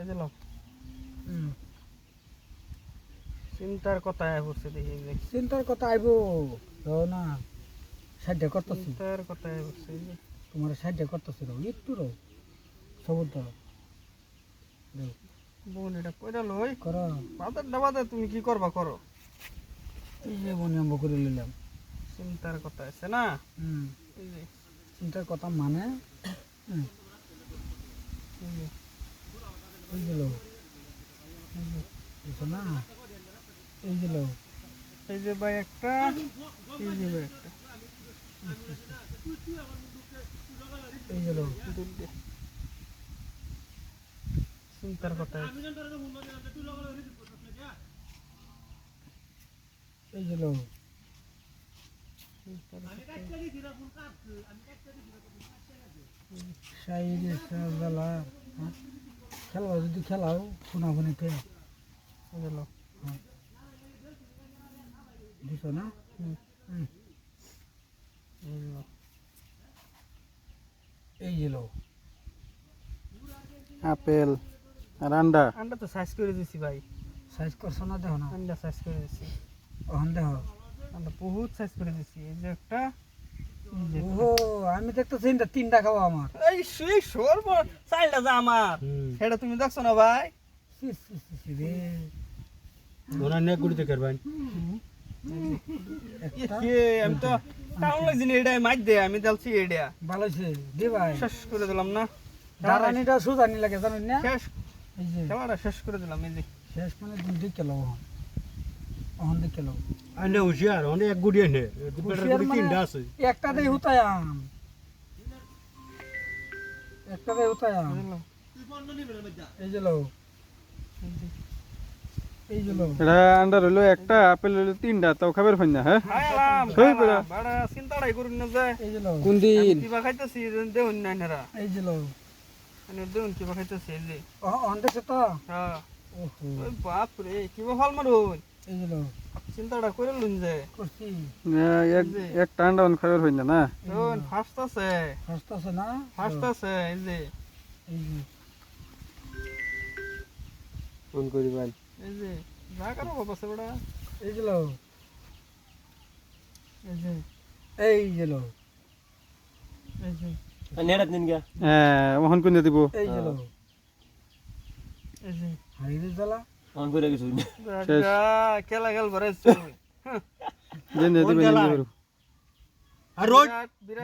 এই যে। চিন্তার কথা আয় পড়ছে দেখি চিন্তার কথা আইব রও না সাহায্য করতেছি। চিন্তার কথা আয় পড়ছে তোমার সাহায্য করতেছি রও একটু রও সবুর দাও। বোন এটা কইরা লই। করো। বাদের ডাবাদে তুমি কি করবা করো। এই যে বনি আম্ব করে নিলাম চিন্তার কথা আছে না? হুম। চিন্তার কথা মানে? হুম, এই যে এই যে লও বুঝছ না এই যে লও এই যে ভাই একটা এই যে ভাই একটা এই যে লও দুধ দে। চিন্তার কথা আছে। এই যে লও চিন্তার কথা আছে। সাইডে সাজালা হ্যাঁ খেলাও যদি খেলাও ফোনাফোনিতে এই যে লও। দিছো না এই লও আপেল আর আন্ডা। আন্ডা তো সাইজ করে দিছি ভাই। সাইজ করছ না দেখো না। আন্ডা সাইজ করে দিছি। ওখান দেখো। আন্ডা বহুত সাইজ করে দিছি। এই যে একটা ও আমি দেখতেছি তিনটা খাওয়া আমার। এই সেই সর্ব চাইল্ডটা যা আমার। সেটা তুমি দেখছ না ভাই? ওরা নিয়ে গুড়িতে করবেন কে আমি তো টাউন লাগছি না এটা মাইর দে আমি দেখছি এটা ভালো হয়েছে দে ভাই। শেষ করে দিলাম না। দাঁড়ানিটা সুদানি লাগে জানেন না? শেষ। এই যে। শেষ করে দিলাম এই যে। শেষ মানে তুমি দিকে লও হুশিয়ার অনেক এক গুড়ি এনে হুঁশিয়ার মানে তিনটা আছে। একটা দিয়ে হুতায়াম একটা দিয়ে হুতায়াম বুঝলাম এই যে লও এই যে লও এটা আন্ডার হইল একটা আপেল হইল তিনটা তাও খাবার ফাইন না হ্যাঁ? খাইলাম হই। খাইলাম বাড়া চিন্তাটাই করুন না যে। এই যে লও কোন দিন কিবা খাইতেছি দেউন না এনারা এই যে লও এনে দেউন কিবা খাইতেছি এই যে। ওখান দেখছ তো হ্যাঁ। ওহো। বাপ রে কিবা ফল মারুন? চিন্তাটা করে লুন যে। করছি। এক একটা আন্ডা খাবার ফাইন না না? দেউন ফার্স্ট আছে। ফার্স্ট আছে না? ফার্স্ট আছে এই যে। এই যে। ফোন এই যে যা কারও বাবা আছে এই যে লও। এই যে। এই যে লও। এই যে। হ্যাঁ ওহন কোন দিব? এই যে লও। এই যে। হাইরে জ্বালা। রাজা খেলা খেল ভরে চল দে দিবেন দিব আর রোজ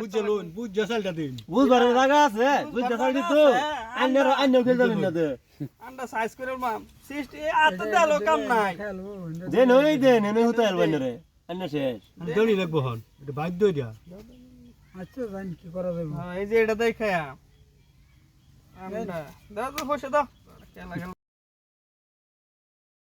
বুঝ লোন বুঝ জসালটা দিন। বুঝবার জায়গা আছে বুঝতে পারবি তো। আন্যার আন্য খেলতে পারবি না তো। আন্ডা সাইজ করে মাম। সিস্টি আত দালো কাম নাই। খেলব যে নই দে নই হতে আন্য শেষ। দড়ি লাগবো হন এটা বাধ্য দিয়া আচ্ছা জানি কি করা যাবে। হ্যাঁ, এই যে এটা দেখায়া। আন্ডা। দাও বসে দাও। খেলা খেল।